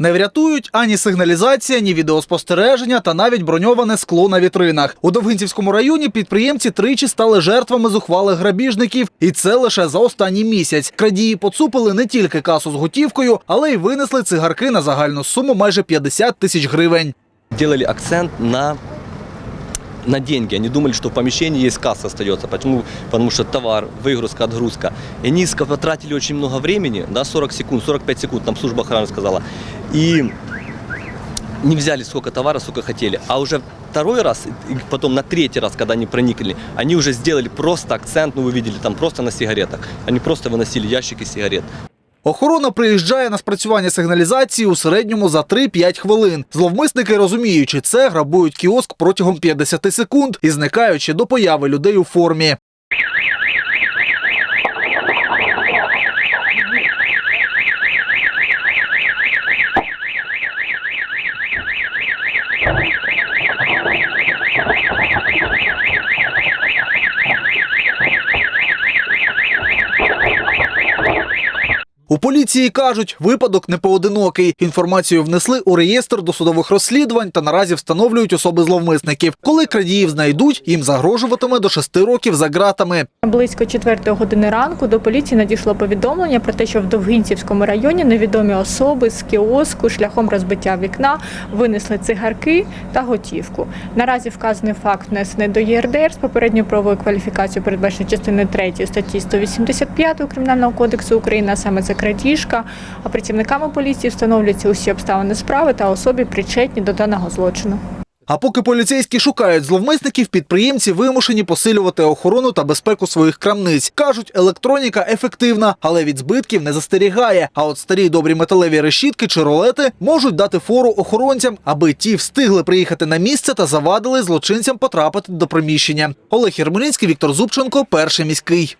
Не врятують ані сигналізація, ні відеоспостереження та навіть броньоване скло на вітринах. У Довгинцівському районі підприємці тричі стали жертвами зухвалих грабіжників, і це лише за останній місяць. Крадії поцупили не тільки касу з готівкою, але й винесли цигарки на загальну суму майже 50 тисяч гривень. делали акцент на на деньги. Они думали, что в помещении есть касса остается. Почему? Потому что товар, выгрузка, отгрузка. И они потратили очень много времени, да, 40 секунд, 45 секунд, там служба охраны сказала. И не взяли сколько товара, сколько хотели. А уже второй раз, и потом на третий раз, когда они проникли, они уже сделали просто акцент, ну вы видели, там просто на сигаретах. Они просто выносили ящики сигарет. Охорона приїжджає на спрацювання сигналізації у середньому за 3-5 хвилин. Зловмисники, розуміючи це, грабують кіоск протягом 50 секунд і зникаючи до появи людей у формі. У поліції кажуть, випадок не поодинокий. Інформацію внесли у реєстр досудових розслідувань та наразі встановлюють особи зловмисників. Коли крадіїв знайдуть, їм загрожуватиме до 6 років за ґратами. Близько 4 години ранку до поліції надійшло повідомлення про те, що в Довгинцівському районі невідомі особи з кіоску шляхом розбиття вікна винесли цигарки та готівку. Наразі вказаний факт внесений до ЄРДР з попередньою правовою кваліфікацією, передбаченою частиною 3 статті 185 Кримінального кодексу України, а саме це крадіжка. А працівниками поліції встановлюються усі обставини справи та особі причетні до даного злочину. А поки поліцейські шукають зловмисників, підприємці вимушені посилювати охорону та безпеку своїх крамниць. Кажуть, електроніка ефективна, але від збитків не застерігає. А от старі добрі металеві решітки чи ролети можуть дати фору охоронцям, аби ті встигли приїхати на місце та завадили злочинцям потрапити до приміщення. Олег Єрмолінський, Віктор Зубченко, перший міський.